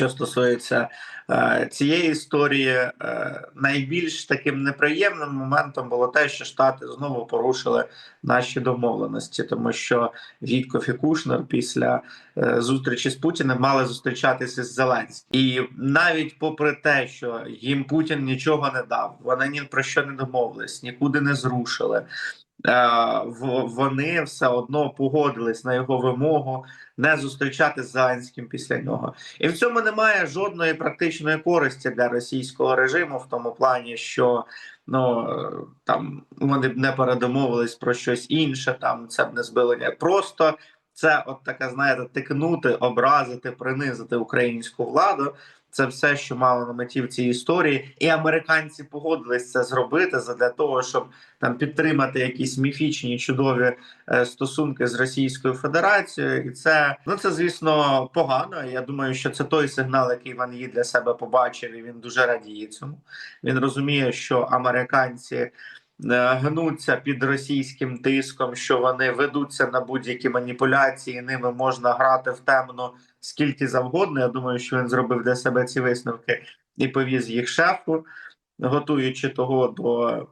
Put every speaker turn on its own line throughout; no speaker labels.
Що стосується е, цієї історії, е, найбільш таким неприємним моментом було те, що Штати знову порушили наші домовленості, тому що Віткоф і Кушнер після е, зустрічі з Путіним мали зустрічатися з Зеленським, і навіть попри те, що їм Путін нічого не дав, вони ні про що не домовились, нікуди не зрушили. Е, Вони все одно погодились на його вимогу не зустрічати з Зеленським після нього. І в цьому немає жодної практичної користі для російського режиму, в тому плані, що ну там вони б не передомовились про щось інше, там це б не збило ні- Просто це от таке, знаєте, тикнути, образити, принизити українську владу. Це все, що мало на меті в цій історії, і американці погодились це зробити для того, щоб там підтримати якісь міфічні чудові е, стосунки з Російською Федерацією, і це ну це звісно погано. Я думаю, що це той сигнал, який Ван Ї для себе побачив, і він дуже радіє цьому. Він розуміє, що американці гнуться під російським тиском, що вони ведуться на будь-які маніпуляції, ними можна грати в темну скільки завгодно. Я думаю, що він зробив для себе ці висновки і повіз їх шефу готуючи того до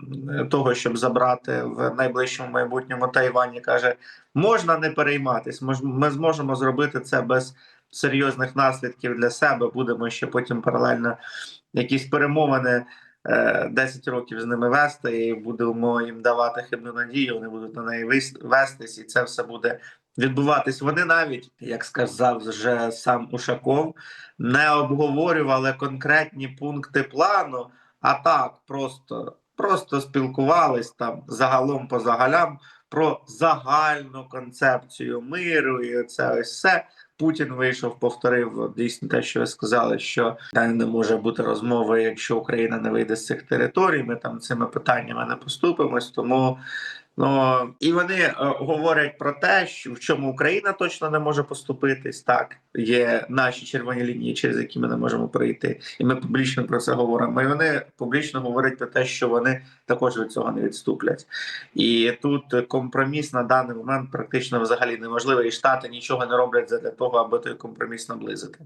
того, щоб забрати в найближчому майбутньому Тайвані, каже: можна не перейматись, ми зможемо зробити це без серйозних наслідків для себе. Будемо ще потім паралельно якісь перемовини. Е, 10 років з ними вести, і будемо їм давати хибну надію. Вони будуть на неї вестись, і це все буде відбуватись. Вони навіть, як сказав вже сам Ушаков, не обговорювали конкретні пункти плану, а так просто, просто спілкувались там загалом по загалям про загальну концепцію миру, і це ось все. Путін вийшов, повторив дійсно те, що ви сказали, що не може бути розмови, якщо Україна не вийде з цих територій. Ми там цими питаннями не поступимось. Тому ну і вони е, говорять про те, що в чому Україна точно не може поступитись. Так є наші червоні лінії, через які ми не можемо пройти, і ми публічно про це говоримо. І вони публічно говорять про те, що вони також від цього не відступлять. І тут компроміс на даний момент практично взагалі неможливий. І штати нічого не роблять для того, аби той компроміс наблизити.